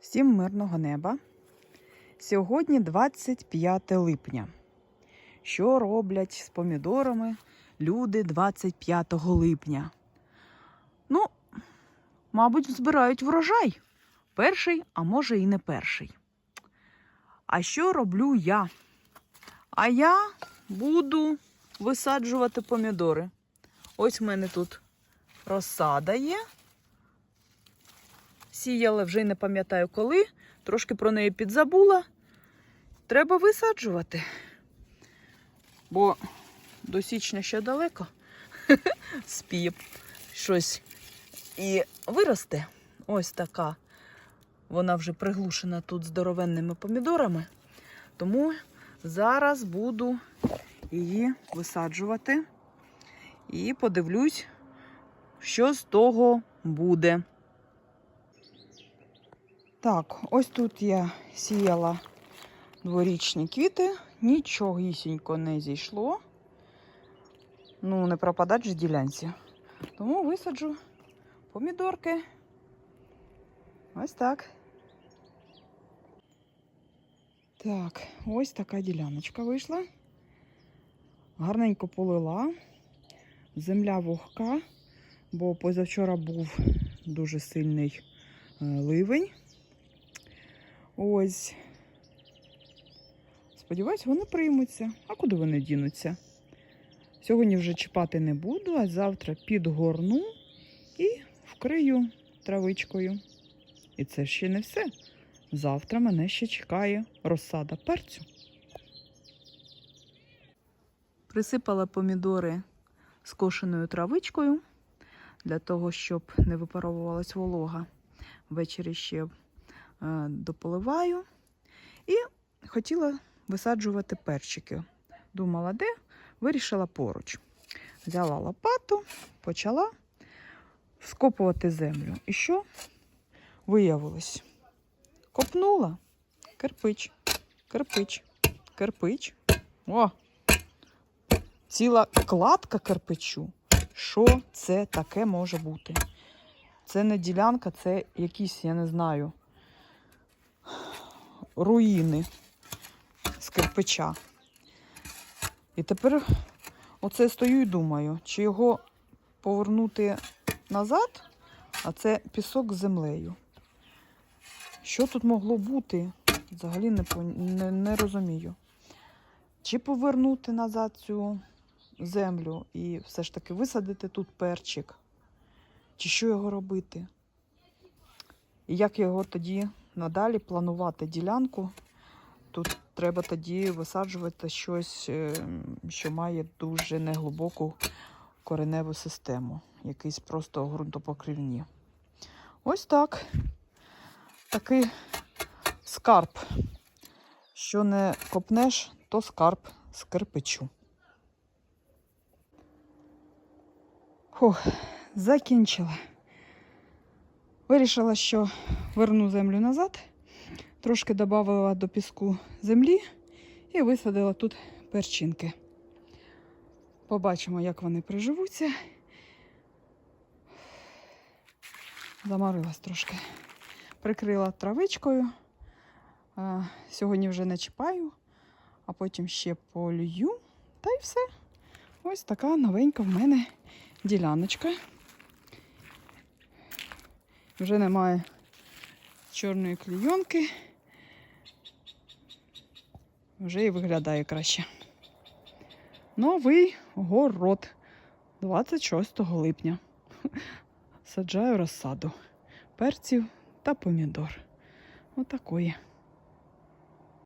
Всім мирного неба. Сьогодні 25 липня. Що роблять з помідорами люди 25 липня? Ну, мабуть, збирають врожай. Перший, а може і не перший. А що роблю я? А я буду висаджувати помідори. Ось в мене тут розсада є. Сіяла вже й не пам'ятаю коли, трошки про неї підзабула. Треба висаджувати. Бо до січня ще далеко. Спіє щось і виросте. Ось така. Вона вже приглушена тут здоровенними помідорами. Тому зараз буду її висаджувати і подивлюсь, що з того буде. Так, ось тут я сіяла дворічні квіти, нічогісінько не зійшло. Ну, не пропадать же ділянці. Тому висаджу помідорки. Ось так. Так, ось така діляночка вийшла. Гарненько полила. Земля вогка, бо позавчора був дуже сильний е, ливень. Ось. Сподіваюсь, вони приймуться. А куди вони дінуться? Сьогодні вже чіпати не буду, а завтра підгорну і вкрию травичкою. І це ще не все. Завтра мене ще чекає розсада перцю. Присипала помідори скошеною травичкою для того, щоб не випаровувалась волога. Ввечері ще дополиваю. І хотіла висаджувати перчики. Думала, де? Вирішила поруч. Взяла лопату, почала скопувати землю. І що виявилось? Копнула кирпич, кирпич, кирпич. О! Ціла кладка кирпичу. Що це таке може бути? Це не ділянка, це якісь, я не знаю, руїни з кирпича. І тепер оце стою і думаю, чи його повернути назад, а це пісок з землею. Що тут могло бути? Взагалі не, не, не розумію. Чи повернути назад цю землю і все ж таки висадити тут перчик? Чи що його робити? І як його тоді надалі планувати ділянку? Тут треба тоді висаджувати щось, е, що має дуже неглибоку кореневу систему, якийсь просто ґрунтопокривні. Ось так. Такий скарб. Що не копнеш, то скарб з кирпичу. Фух, закінчила. Вирішила, що верну землю назад, трошки додала до піску землі і висадила тут перчинки. Побачимо, як вони приживуться. Замарилась трошки. Прикрила травичкою. Сьогодні вже не чіпаю, а потім ще полью. Та й все. Ось така новенька в мене діляночка. Вже немає чорної клійонки. Вже і виглядає краще. Новий город 26 липня. Саджаю розсаду перців та помідор. Отакої.